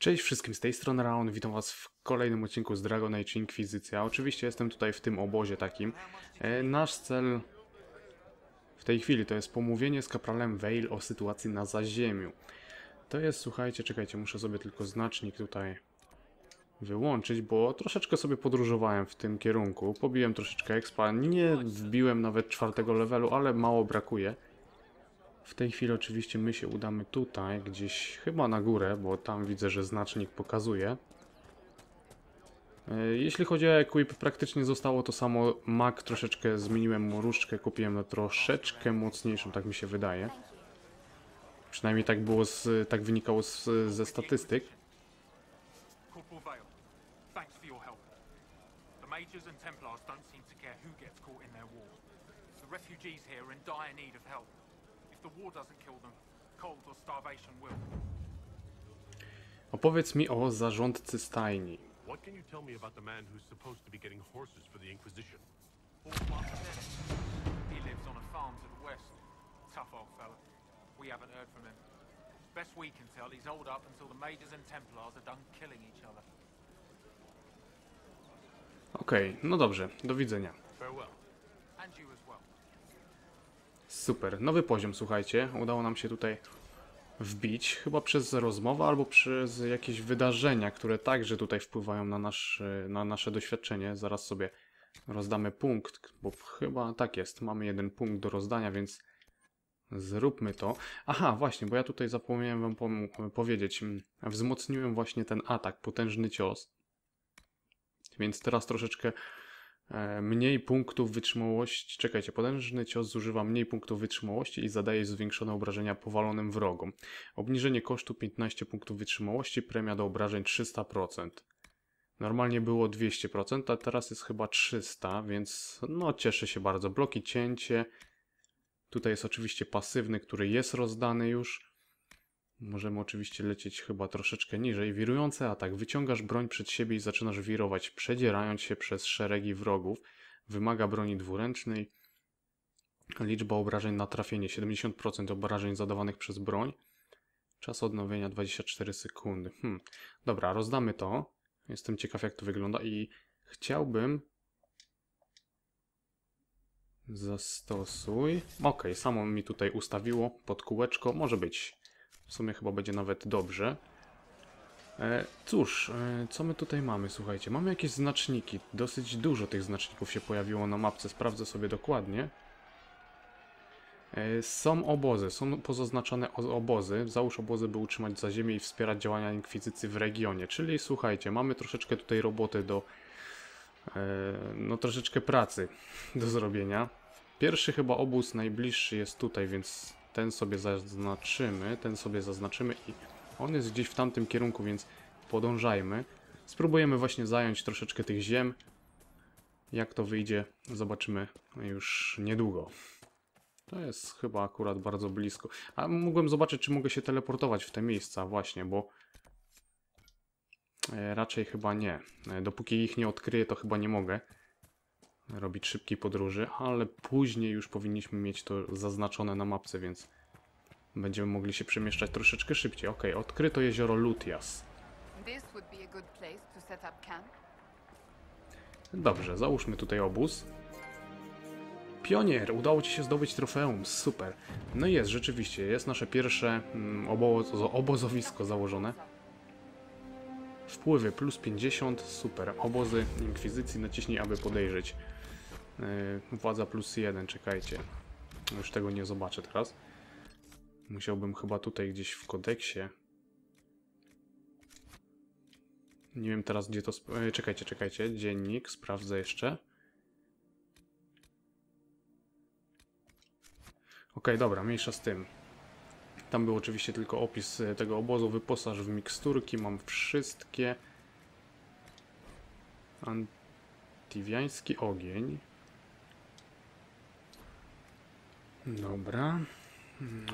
Cześć wszystkim, z tej strony Raon, witam was w kolejnym odcinku z Dragon Age Inkwizycja. Oczywiście jestem tutaj w tym obozie takim. E, nasz cel w tej chwili to jest pomówienie z kapralem Vale o sytuacji na zaziemiu. To jest, słuchajcie, czekajcie, muszę sobie tylko znacznik tutaj wyłączyć, bo troszeczkę sobie podróżowałem w tym kierunku. Pobiłem troszeczkę expa, nie wbiłem nawet czwartego levelu, ale mało brakuje. W tej chwili oczywiście my się udamy tutaj, gdzieś chyba na górę, bo tam widzę, że znacznik pokazuje. E, Jeśli chodzi o equip, praktycznie zostało to samo. Mag troszeczkę zmieniłem mu różdżkę, kupiłem na troszeczkę mocniejszą, tak mi się wydaje. Przynajmniej tak było, z, tak wynikało z, ze statystyk. Templars don't seem to care who gets caught in their war. The refugees here are in dire need of help. Opowiedz mi o zarządcy stajni. What can you tell me about the man who's supposed to be getting horses for the Inquisition? He lives on a farm to the west. Tough old fella. We haven't heard from him. Best we can tell, he's holed up until the Majors and Templars are done killing each other. Okej, no dobrze, do widzenia. Farewell. And you as. Super, nowy poziom, słuchajcie. Udało nam się tutaj wbić, chyba przez rozmowę albo przez jakieś wydarzenia, które także tutaj wpływają na, nasz, na nasze doświadczenie. Zaraz sobie rozdamy punkt, bo chyba tak jest, mamy jeden punkt do rozdania, więc zróbmy to. Aha, właśnie, bo ja tutaj zapomniałem wam powiedzieć, wzmocniłem właśnie ten atak, potężny cios. Więc teraz troszeczkę mniej punktów wytrzymałości. Czekajcie, potężny cios zużywa mniej punktów wytrzymałości i zadaje zwiększone obrażenia powalonym wrogom. Obniżenie kosztu 15 punktów wytrzymałości, premia do obrażeń 300%. Normalnie było 200%, a teraz jest chyba 300, więc no cieszę się bardzo. Bloki cięcie. Tutaj jest oczywiście pasywny, który jest rozdany już. Możemy oczywiście lecieć chyba troszeczkę niżej. Wirujący atak. Wyciągasz broń przed siebie i zaczynasz wirować, przedzierając się przez szeregi wrogów. Wymaga broni dwuręcznej. Liczba obrażeń na trafienie 70% obrażeń zadawanych przez broń. Czas odnowienia 24 sekundy. Hmm. Dobra, rozdamy to. Jestem ciekaw jak to wygląda i chciałbym zastosuj. Ok, samo mi tutaj ustawiło pod kółeczko. Może być. W sumie chyba będzie nawet dobrze. E, cóż, e, co my tutaj mamy? Słuchajcie, mamy jakieś znaczniki. Dosyć dużo tych znaczników się pojawiło na mapce. Sprawdzę sobie dokładnie. E, są obozy, są pozaznaczone obozy. Załóż obozy, by utrzymać za ziemię i wspierać działania inkwizycji w regionie. Czyli słuchajcie, mamy troszeczkę tutaj roboty do. No, troszeczkę pracy do zrobienia. Pierwszy chyba obóz najbliższy jest tutaj, więc ten sobie zaznaczymy, ten sobie zaznaczymy i on jest gdzieś w tamtym kierunku, więc podążajmy. Spróbujemy właśnie zająć troszeczkę tych ziem. Jak to wyjdzie, zobaczymy już niedługo. To jest chyba akurat bardzo blisko. A mógłbym zobaczyć, czy mogę się teleportować w te miejsca właśnie, bo e, raczej chyba nie. E, Dopóki ich nie odkryję, to chyba nie mogę robić szybkiej podróży, ale później już powinniśmy mieć to zaznaczone na mapce, więc będziemy mogli się przemieszczać troszeczkę szybciej. Ok, odkryto jezioro Lutias. Dobrze, załóżmy tutaj obóz. Pionier, udało Ci się zdobyć trofeum, super. No i jest, rzeczywiście, jest nasze pierwsze mm, obozo obozowisko założone. Wpływy plus 50, super. Obozy Inkwizycji, naciśnij, aby podejrzeć. Yy, władza plus 1, czekajcie. Już tego nie zobaczę teraz. Musiałbym chyba tutaj gdzieś w kodeksie. Nie wiem teraz gdzie to. e, Czekajcie, czekajcie. Dziennik, sprawdzę jeszcze. Okej, dobra, mniejsza z tym. Tam był oczywiście tylko opis e, tego obozu. Wyposaż w miksturki, mam wszystkie. Antiwiański ogień. Dobra.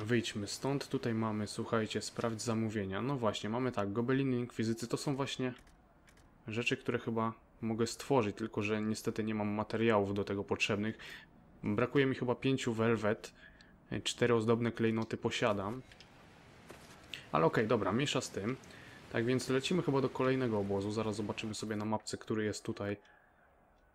Wyjdźmy stąd. Tutaj mamy, słuchajcie, sprawdź zamówienia. No właśnie, mamy tak, gobeliny inkwizycji to są właśnie rzeczy, które chyba mogę stworzyć, tylko że niestety nie mam materiałów do tego potrzebnych. Brakuje mi chyba pięciu velvet, cztery ozdobne klejnoty posiadam. Ale okej, dobra, mniejsza z tym. Tak więc lecimy chyba do kolejnego obozu. Zaraz zobaczymy sobie na mapce, który jest tutaj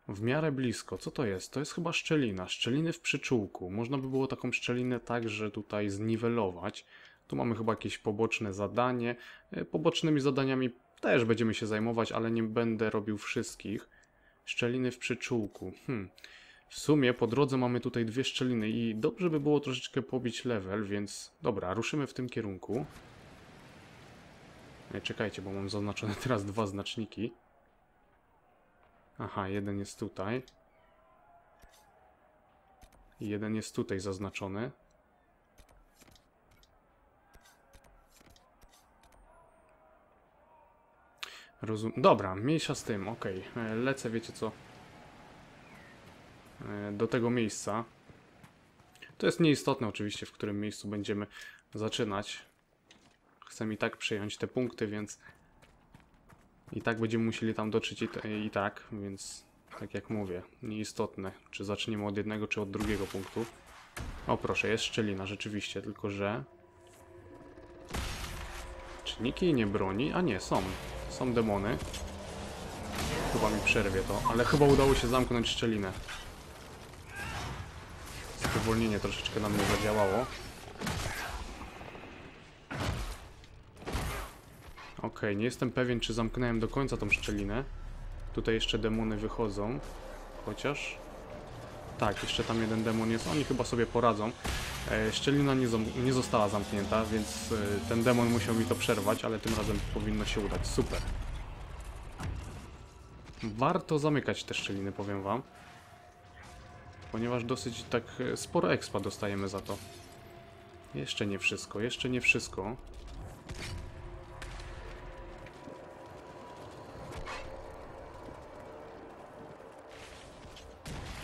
w miarę blisko. Co to jest? To jest chyba szczelina. Szczeliny w przyczółku. Można by było taką szczelinę także tutaj zniwelować. Tu mamy chyba jakieś poboczne zadanie. E, Pobocznymi zadaniami też będziemy się zajmować, ale nie będę robił wszystkich. Szczeliny w przyczółku. Hmm. W sumie po drodze mamy tutaj dwie szczeliny i dobrze by było troszeczkę pobić level, więc dobra, ruszymy w tym kierunku. Nie, czekajcie, bo mam zaznaczone teraz dwa znaczniki. Aha, jeden jest tutaj. Jeden jest tutaj zaznaczony. Rozum... Dobra, mniejsza z tym, okej. E, Lecę, wiecie co? E, Do tego miejsca. To jest nieistotne oczywiście, w którym miejscu będziemy zaczynać. Chcę i tak przejąć te punkty, więc i tak będziemy musieli tam dotrzeć i, i tak, więc tak jak mówię, nieistotne, czy zaczniemy od jednego, czy od drugiego punktu. O proszę, jest szczelina, rzeczywiście, tylko że... Czy nikt jej nie broni? A nie, są. Są demony. Chyba mi przerwie to, ale chyba udało się zamknąć szczelinę. Spowolnienie troszeczkę na mnie zadziałało. Okej, nie jestem pewien, czy zamknąłem do końca tą szczelinę. Tutaj jeszcze demony wychodzą. Chociaż... Tak, jeszcze tam jeden demon jest. Oni chyba sobie poradzą. E, szczelina nie, nie została zamknięta, więc e, ten demon musiał mi to przerwać, ale tym razem powinno się udać. Super. Warto zamykać te szczeliny, powiem wam. Ponieważ dosyć tak e, sporo expa dostajemy za to. Jeszcze nie wszystko, jeszcze nie wszystko.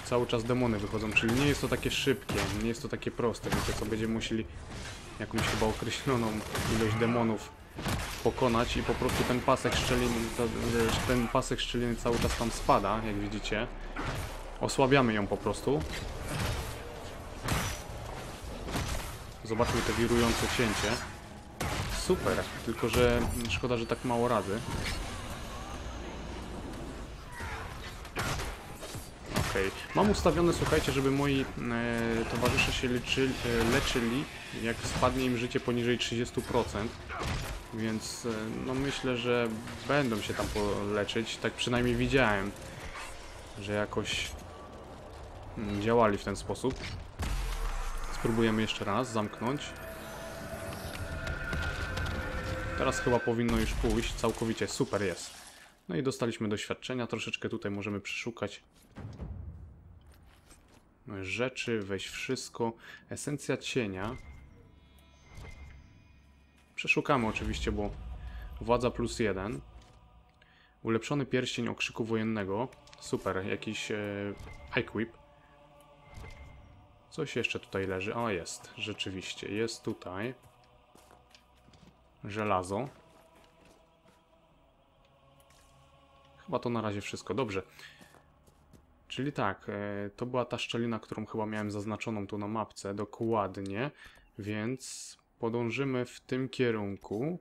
Cały czas demony wychodzą, czyli nie jest to takie szybkie, nie jest to takie proste. Wiecie co, będziemy musieli jakąś chyba określoną ilość demonów pokonać i po prostu ten pasek szczeliny, to- ten pasek szczeliny cały czas tam spada, jak widzicie. Osłabiamy ją po prostu. Zobaczmy te wirujące cięcie. Super, tylko że szkoda, że tak mało razy. Okej. Mam ustawione, słuchajcie, żeby moi e, towarzysze się leczyli, e, leczyli, jak spadnie im życie poniżej 30%. Więc e, no myślę, że będą się tam poleczyć. Tak przynajmniej widziałem, że jakoś mm, działali w ten sposób. Spróbujemy jeszcze raz zamknąć. Teraz chyba powinno już pójść całkowicie. Super jest. No i dostaliśmy doświadczenia. Troszeczkę tutaj możemy przeszukać rzeczy, weź wszystko. Esencja cienia. Przeszukamy oczywiście, bo władza plus jeden. Ulepszony pierścień okrzyku wojennego. Super, jakiś e, equip. Coś jeszcze tutaj leży. O, jest, rzeczywiście, jest tutaj. Żelazo. Chyba to na razie wszystko. Dobrze. Czyli tak, e, to była ta szczelina, którą chyba miałem zaznaczoną tu na mapce, dokładnie, więc podążymy w tym kierunku.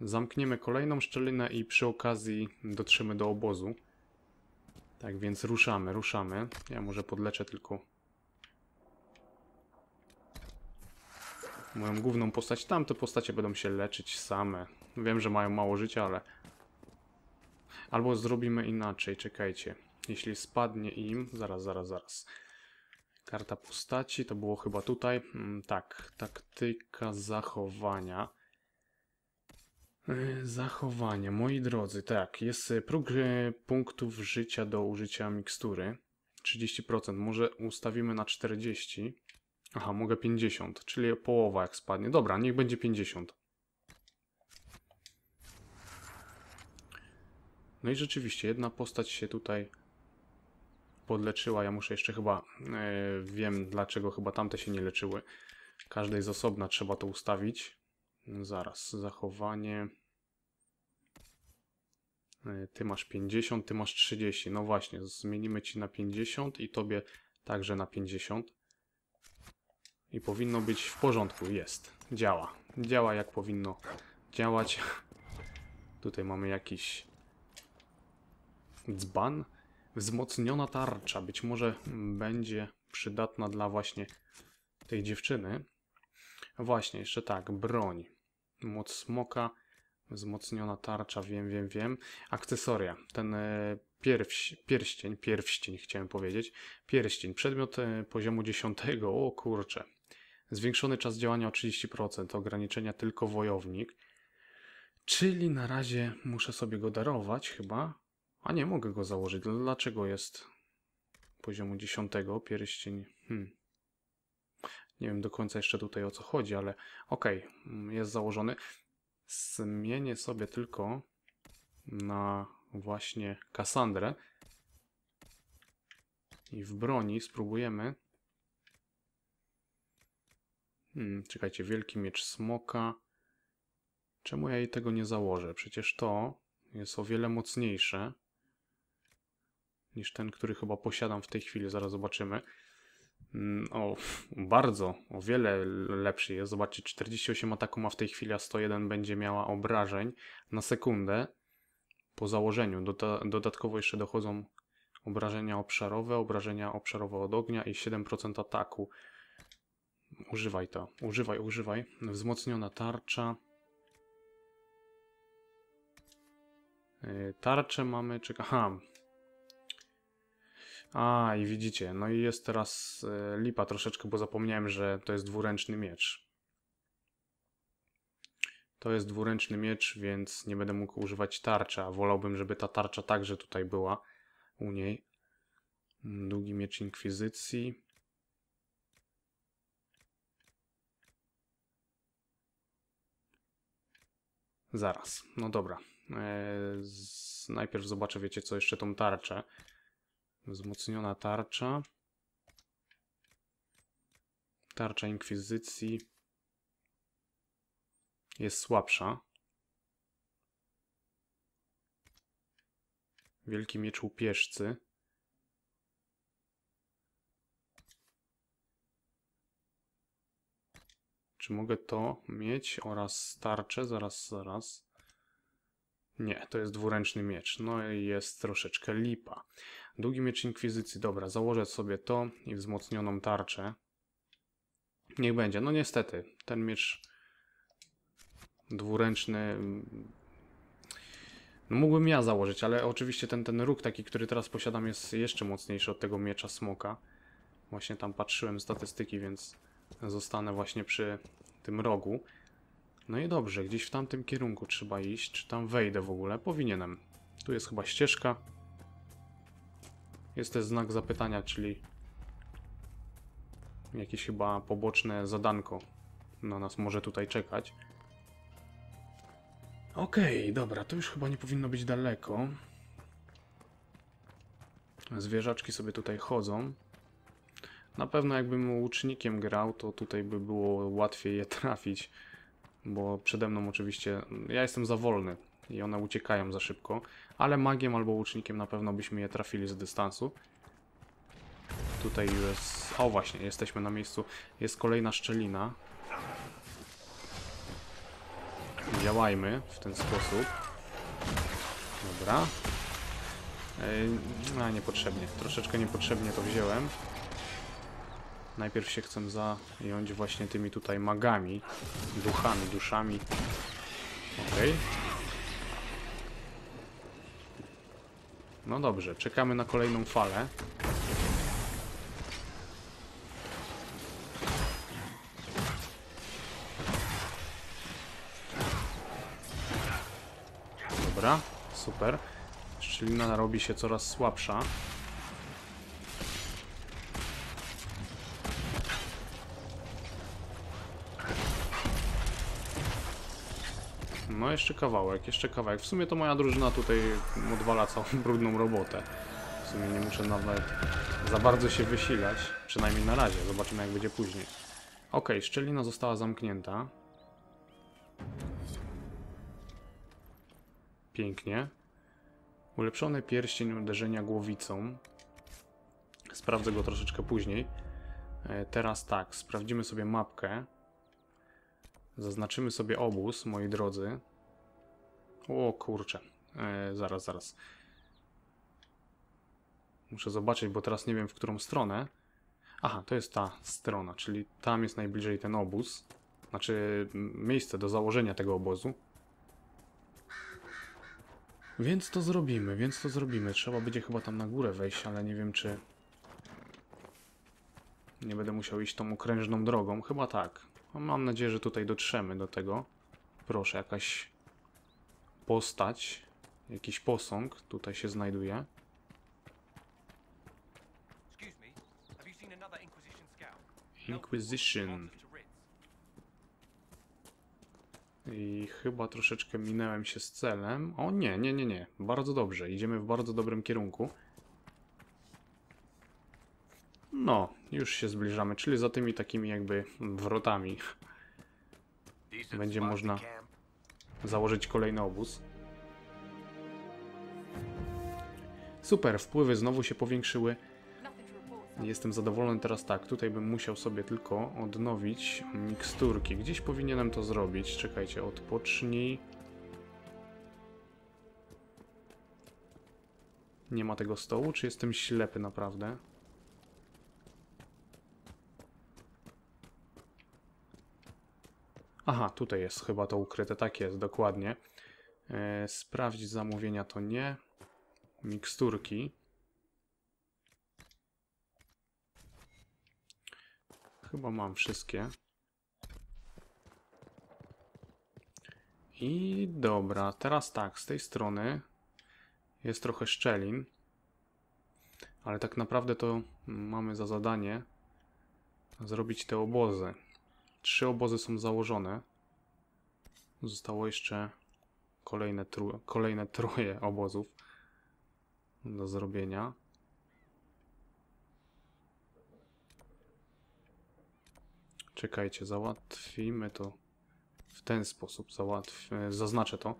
Zamkniemy kolejną szczelinę i przy okazji dotrzemy do obozu. Tak więc ruszamy, ruszamy. Ja może podleczę tylko moją główną postać. Tamte postacie będą się leczyć same. Wiem, że mają mało życia, ale Albo zrobimy inaczej, czekajcie. Jeśli spadnie im... Zaraz, zaraz, zaraz. Karta postaci, to było chyba tutaj. Mm, tak, taktyka zachowania. Yy, Zachowanie, moi drodzy, tak, jest y, próg y, punktów życia do użycia mikstury. 30%, może ustawimy na 40. Aha, mogę 50, czyli połowa jak spadnie. Dobra, niech będzie 50. No i rzeczywiście, jedna postać się tutaj podleczyła. Ja muszę jeszcze chyba, e, wiem dlaczego chyba tamte się nie leczyły. Każdej z osobna trzeba to ustawić. Zaraz, zachowanie. E, Ty masz 50, ty masz 30. No właśnie, zmienimy ci na 50 i tobie także na 50. I powinno być w porządku. Jest. Działa. Działa jak powinno działać. Tutaj mamy jakiś dzban. Wzmocniona tarcza. Być może będzie przydatna dla właśnie tej dziewczyny. Właśnie, jeszcze tak, broń. Moc smoka, wzmocniona tarcza, wiem, wiem, wiem. Akcesoria. Ten e, pierś, pierścień, pierścień chciałem powiedzieć. Pierścień, przedmiot e, poziomu 10. O kurczę. Zwiększony czas działania o 30%, ograniczenia tylko wojownik. Czyli na razie muszę sobie go darować chyba. A nie, mogę go założyć. Dlaczego jest poziomu 10 pierścień? Hmm. Nie wiem do końca jeszcze tutaj o co chodzi, ale okej, mm, jest założony. Zmienię sobie tylko na właśnie Kassandrę. I w broni spróbujemy. Hmm, czekajcie, wielki miecz smoka. Czemu ja jej tego nie założę? Przecież to jest o wiele mocniejsze niż ten, który chyba posiadam w tej chwili. Zaraz zobaczymy. Mm, O, bardzo, o wiele lepszy jest. Zobaczcie, 48 ataku ma w tej chwili, a 101 będzie miała obrażeń na sekundę po założeniu. Doda dodatkowo jeszcze dochodzą obrażenia obszarowe, obrażenia obszarowe od ognia i 7% ataku. Używaj to, używaj, używaj. Wzmocniona tarcza. Yy, Tarczę mamy, czeka, aha. A, i widzicie, no i jest teraz e, lipa troszeczkę, bo zapomniałem, że to jest dwuręczny miecz. To jest dwuręczny miecz, więc nie będę mógł używać tarcza. Wolałbym, żeby ta tarcza także tutaj była u niej. Długi miecz inkwizycji. Zaraz, no dobra. E, z... Najpierw zobaczę, wiecie co, jeszcze tą tarczę. Wzmocniona tarcza. Tarcza inkwizycji jest słabsza. Wielki miecz łupieżcy. Czy mogę to mieć oraz tarczę? Zaraz, zaraz. Nie, to jest dwuręczny miecz. No i jest troszeczkę lipa. Długi miecz inkwizycji. Dobra, założę sobie to i wzmocnioną tarczę. Niech będzie. No niestety, ten miecz dwuręczny no mógłbym ja założyć, ale oczywiście ten, ten róg taki, który teraz posiadam jest jeszcze mocniejszy od tego miecza smoka. Właśnie tam patrzyłem statystyki, więc zostanę właśnie przy tym rogu. No i dobrze, gdzieś w tamtym kierunku trzeba iść. Czy tam wejdę w ogóle? Powinienem. Tu jest chyba ścieżka. Jest też znak zapytania, czyli jakieś chyba poboczne zadanko na nas może tutaj czekać. Okej, dobra, to już chyba nie powinno być daleko. Zwierzaczki sobie tutaj chodzą. Na pewno jakbym łucznikiem grał, to tutaj by było łatwiej je trafić, bo przede mną oczywiście ja jestem za wolny i one uciekają za szybko, ale magiem albo łucznikiem na pewno byśmy je trafili z dystansu. Tutaj jest... O właśnie, jesteśmy na miejscu. Jest kolejna szczelina. Działajmy w ten sposób. Dobra. Ej, a, niepotrzebnie. Troszeczkę niepotrzebnie to wziąłem. Najpierw się chcę zająć właśnie tymi tutaj magami, duchami, duszami. Okej. No dobrze, czekamy na kolejną falę. Dobra, super. Szczelina robi się coraz słabsza. No jeszcze kawałek, jeszcze kawałek. W sumie to moja drużyna tutaj odwala całą brudną robotę. W sumie nie muszę nawet za bardzo się wysilać. Przynajmniej na razie. Zobaczymy jak będzie później. Ok, szczelina została zamknięta. Pięknie. Ulepszony pierścień uderzenia głowicą. Sprawdzę go troszeczkę później. E, Teraz tak, sprawdzimy sobie mapkę. Zaznaczymy sobie obóz, moi drodzy. O kurczę. E, zaraz, zaraz. Muszę zobaczyć, bo teraz nie wiem w którą stronę. Aha, to jest ta strona, czyli tam jest najbliżej ten obóz. Znaczy miejsce do założenia tego obozu. Więc to zrobimy, więc to zrobimy. Trzeba będzie chyba tam na górę wejść, ale nie wiem czy... Nie będę musiał iść tą okrężną drogą. Chyba tak. No, Mam nadzieję, że tutaj dotrzemy do tego. Proszę, jakaś postać, jakiś posąg tutaj się znajduje. Inquisition. I chyba troszeczkę minęłem się z celem. O nie, nie, nie, nie. Bardzo dobrze. Idziemy w bardzo dobrym kierunku. No, już się zbliżamy, czyli za tymi takimi jakby wrotami będzie można założyć kolejny obóz. Super, wpływy znowu się powiększyły. Jestem zadowolony teraz tak. Tutaj bym musiał sobie tylko odnowić miksturki. Gdzieś powinienem to zrobić. Czekajcie, odpocznij. Nie ma tego stołu, czy jestem ślepy naprawdę? Aha, tutaj jest chyba to ukryte. Tak jest, dokładnie. E, sprawdź zamówienia to nie. Miksturki. Chyba mam wszystkie. I dobra, teraz tak, z tej strony jest trochę szczelin, ale tak naprawdę to mamy za zadanie zrobić te obozy. Trzy obozy są założone. Zostało jeszcze kolejne, tru kolejne troje obozów do zrobienia. Czekajcie, załatwimy to w ten sposób. Załatw... Zaznaczę to.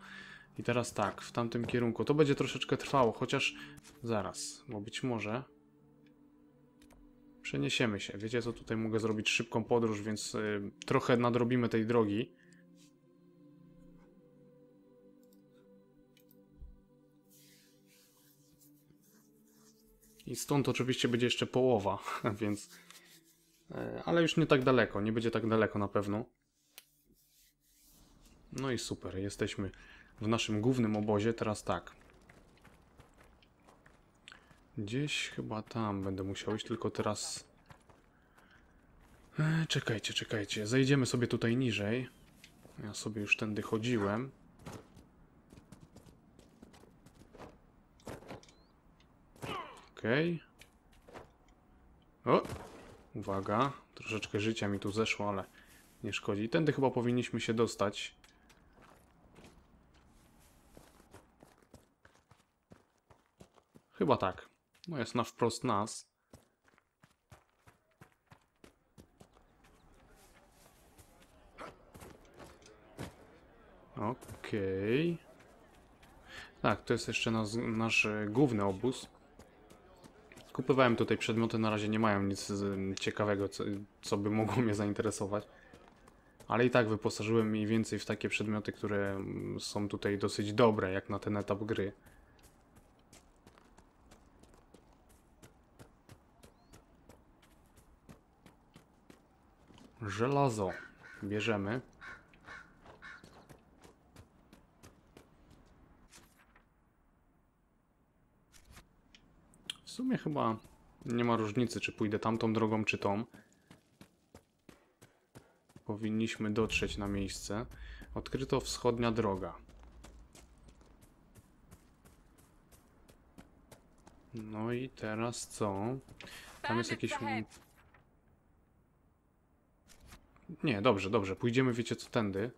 I teraz tak, w tamtym kierunku. To będzie troszeczkę trwało, chociaż zaraz, bo być może przeniesiemy się. Wiecie co, tutaj mogę zrobić szybką podróż, więc y, trochę nadrobimy tej drogi. I stąd oczywiście będzie jeszcze połowa, więc E, Ale już nie tak daleko, nie będzie tak daleko na pewno. No i super, jesteśmy w naszym głównym obozie, teraz tak. Gdzieś chyba tam będę musiał iść, tylko teraz... E, Czekajcie, czekajcie, zejdziemy sobie tutaj niżej. Ja sobie już tędy chodziłem. Okej. O! Uwaga, troszeczkę życia mi tu zeszło, ale nie szkodzi. Tędy chyba powinniśmy się dostać. Chyba tak. No jest na wprost nas. Okej. Tak, to jest jeszcze nas, nasz e, główny obóz. Kupowałem tutaj przedmioty, na razie nie mają nic ciekawego, co, co by mogło mnie zainteresować. Ale i tak wyposażyłem mniej więcej w takie przedmioty, które są tutaj dosyć dobre, jak na ten etap gry. Żelazo. Bierzemy. W sumie chyba nie ma różnicy, czy pójdę tamtą drogą, czy tą. Powinniśmy dotrzeć na miejsce. Odkryto wschodnia droga. No i teraz co? Tam jest jakieś... Nie, dobrze, dobrze. Pójdziemy, wiecie co, tędy.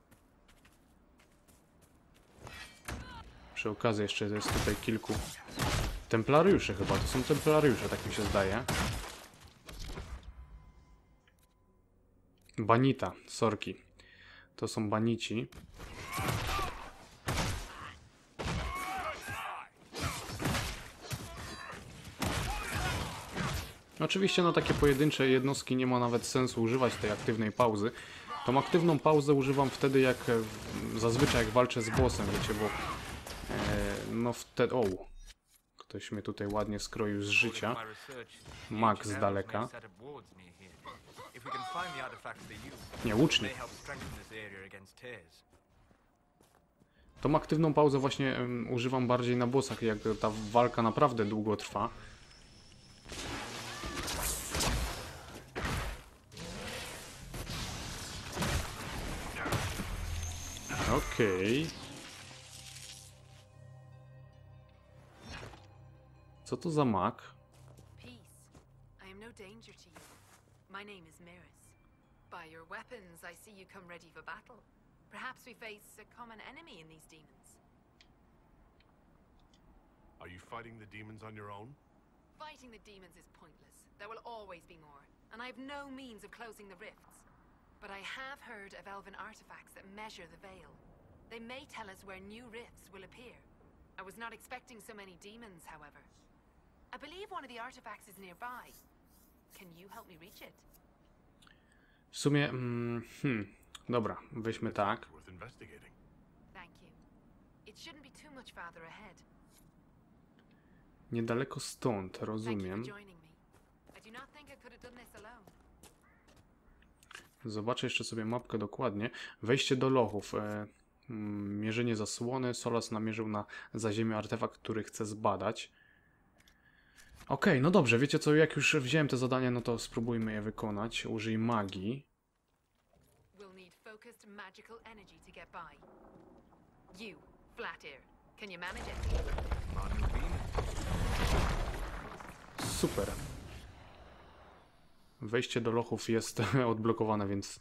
Przy okazji jeszcze jest tutaj kilku templariuszy chyba. To są templariusze, tak mi się zdaje. Banita, sorki. To są banici. Oczywiście na takie pojedyncze jednostki nie ma nawet sensu używać tej aktywnej pauzy, Tą aktywną pauzę używam wtedy, jak e, zazwyczaj jak walczę z bossem, wiecie, bo e, no wtedy... O! Ktoś mnie tutaj ładnie skroił z życia. Mag z daleka. Nie, łucznik. Tą aktywną pauzę właśnie em, używam bardziej na bossach, jak ta walka naprawdę długo trwa. Okej. Co to za mak? Peace. I am no danger to you. My name is Miris. By your weapons, I see you come ready for battle. Perhaps we face a common enemy in these demons. Are you fighting the demons on your own? Fighting the demons is pointless. There will always be more, and I have no means of closing the rifts. But I have heard of elven artifacts that measure the veil. They may tell us where new rifts will appear. I was not expecting so many demons, however. I believe one of the artifacts is nearby. Can you help me reach it? W sumie, mm, hmm, dobra, weźmy tak. Worth investigating. Thank you. It shouldn't be too much farther ahead. Niedaleko stąd, rozumiem. Zobaczę jeszcze sobie mapkę dokładnie. Wejście do lochów. E, mierzenie zasłony. Solas namierzył na zaziemię artefakt, który chce zbadać. Okej, no dobrze, wiecie co, jak już wziąłem te zadania, no to spróbujmy je wykonać. Użyj magii. Super. Wejście do lochów jest odblokowane, więc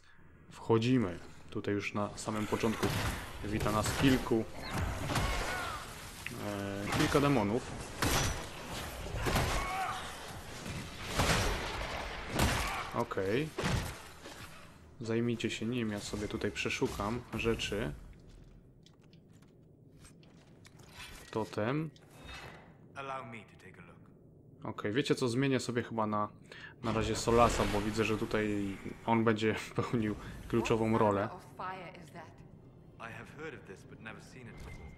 wchodzimy. Tutaj już na samym początku wita nas kilku. E, kilka demonów. Okej. Zajmijcie się nim, ja sobie tutaj przeszukam rzeczy. Totem. Okej, wiecie co, zmienię sobie chyba na, na razie Solasa, bo widzę, że tutaj on będzie pełnił kluczową rolę. manner of fire is that? I have heard of this, but never seen it before.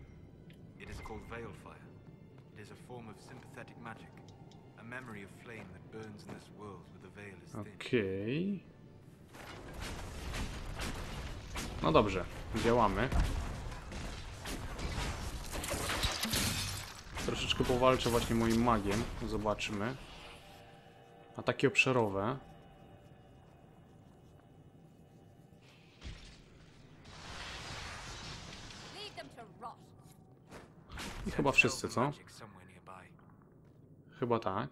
It is called Veil Fire. It is a form of sympathetic magic, a memory of flame that burns in this world where the veil is thin. Okej. No dobrze, działamy. Troszeczkę powalczę właśnie moim magiem, zobaczymy. Ataki obszarowe. I chyba wszyscy, co? Chyba tak.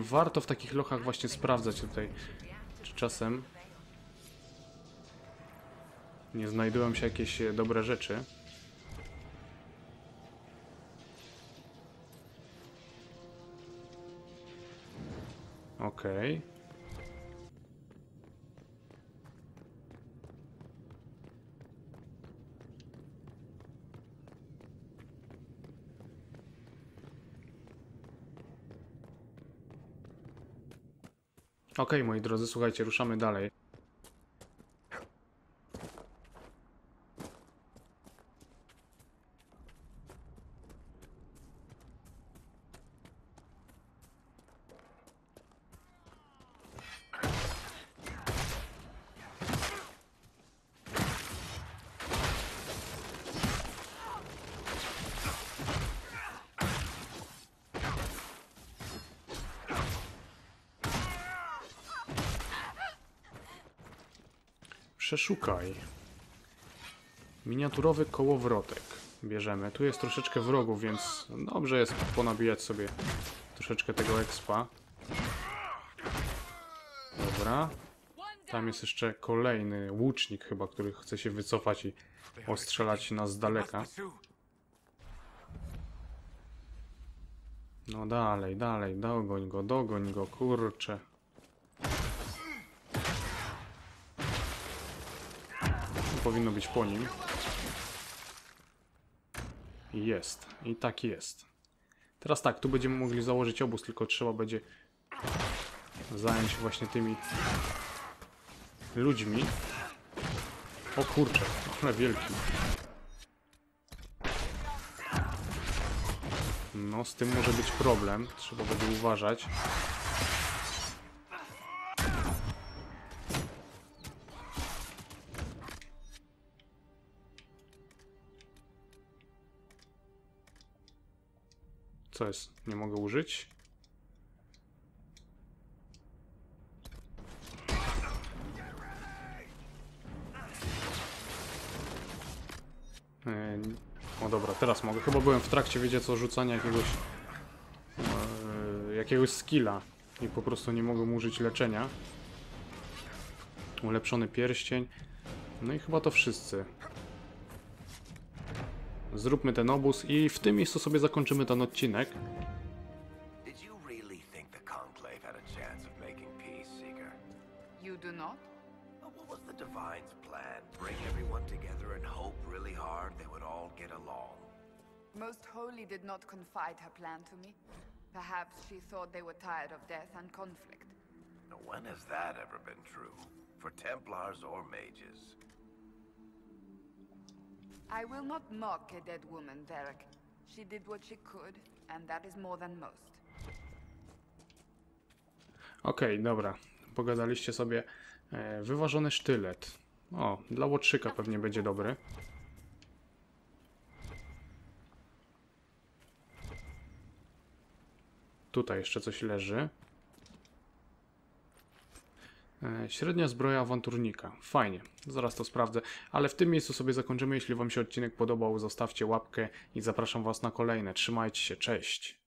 Warto w takich lochach właśnie sprawdzać tutaj, czy czasem nie znajdują się jakieś e, dobre rzeczy. Okej. Okej, moi drodzy, słuchajcie, ruszamy dalej. Przeszukaj. Miniaturowy kołowrotek. Bierzemy. Tu jest troszeczkę wrogów, więc dobrze jest ponabijać sobie troszeczkę tego expa. Dobra. Tam jest jeszcze kolejny łucznik chyba, który chce się wycofać i ostrzelać nas z daleka. No dalej, dalej, dogoń go, dogoń go, kurczę. Powinno być po nim. Jest, i tak jest. Teraz tak, tu będziemy mogli założyć obóz, tylko trzeba będzie zająć się właśnie tymi ludźmi. O kurczę, ale wielki. No, z tym może być problem. Trzeba będzie uważać. Co jest? Nie mogę użyć? E, O dobra, teraz mogę. Chyba byłem w trakcie, wiecie co, rzucania jakiegoś e, jakiegoś skilla i po prostu nie mogłem użyć leczenia. Ulepszony pierścień. No i chyba to wszyscy. Zróbmy ten obóz i w tym miejscu sobie zakończymy ten odcinek. Did you really think the Conclave had a chance of making peace, Seeker? You do not? Well, What was the Divine's plan? Bring everyone together and hope really hard they would all get along? Most Holy did not confide her plan to me. Perhaps she thought they were tired of death and conflict. Now, when has that ever been true? For Templars or mages? I will not mock a dead woman, Varric. She did what she could, and that is more than most. Okej, dobra. Pogadaliście sobie. E, wyważony sztylet. O, dla łotrzyka pewnie będzie dobry. Tutaj jeszcze coś leży. E, Średnia zbroja awanturnika. Fajnie, zaraz to sprawdzę. Ale w tym miejscu sobie zakończymy. Jeśli Wam się odcinek podobał, zostawcie łapkę i zapraszam Was na kolejne. Trzymajcie się, cześć.